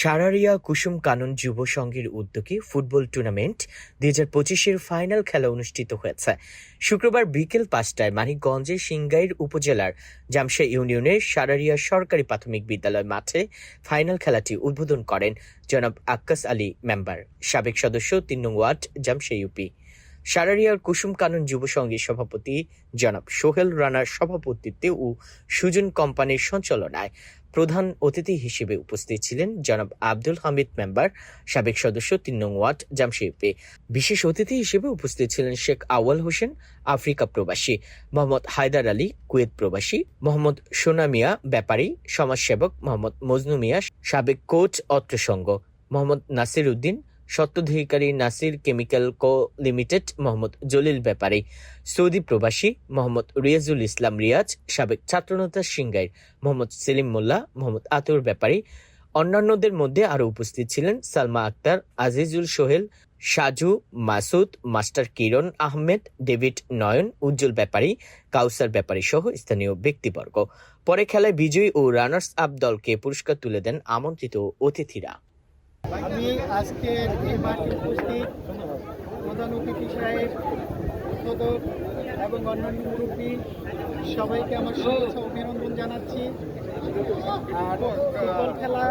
সারারিয়া কুসুম কানন যুব সংঘের উদ্যোগে ফুটবল টুর্নামেন্ট দুই হাজার পঁচিশের ফাইনাল খেলা অনুষ্ঠিত হয়েছে। শুক্রবার বিকেল পাঁচটায় মানিকগঞ্জের সিংগাইর উপজেলার জামশা ইউনিয়নের সারারিয়া সরকারি প্রাথমিক বিদ্যালয় মাঠে ফাইনাল খেলাটি উদ্বোধন করেন জনাব আক্কাস আলী মেম্বার। সাবেক সদস্য তিন নং ওয়ার্ড জামশা ইউপি। সারারিয়ার কুসুম কানন যুব সংঘের সভাপতি জনাব সোহেল রানার সভাপতিত্বে ও সুজন কোম্পানির সঞ্চালনায় প্রধান অতিথি হিসেবে উপস্থিত ছিলেন জনাব আব্দুল হামিদ মেম্বার, সাবেক সদস্য তিন নং ওয়ার্ড জামশেদপে বিশেষ অতিথি হিসেবে উপস্থিত ছিলেন শেখ আওয়াল হোসেন, আফ্রিকা প্রবাসী, মোহাম্মদ হায়দার আলী, কুয়েত প্রবাসী, মোহাম্মদ সোনা মিয়া, ব্যাপারী, সমাজসেবক মোহাম্মদ মজনু মিয়া, সাবেক কোচ অত্র সংঘ, মোহাম্মদ নাসির উদ্দিন স্বত্বাধিকারী Nasir chemical co limited Mohammad Jalil Bepari, Saudi প্রবাসী মোহাম্মদ রিয়াজুল ইসলাম রিয়াজ, সাবেক ছাত্রনেতা সিংগাইর মোহাম্মদ সেলিম মোল্লা, মোহাম্মদ আতর ব্যাপারী। অন্যান্যদের মধ্যে আরও উপস্থিত ছিলেন সালমা আক্তার, আজিজুল সোহেল, সাজু, মাসুদ, মাস্টার কিরণ আহমেদ, ডেভিড নয়ন, উজ্জ্বল ব্যাপারী, কাউসার ব্যাপারী সহ স্থানীয় ব্যক্তিবর্গ। পরে খেলায় বিজয়ী ও রানার্স আপ দলকে পুরস্কার তুলে দেন আমন্ত্রিত অতিথিরা। আমি আজকের এই মাঠে উপস্থিত প্রধান অতিথি সাহেব, উদ্বোধক এবং অন্যান্য মুরব্বী, সবাইকে আমার শুভেচ্ছা অভিনন্দন জানাচ্ছি। আর ফুটবল খেলা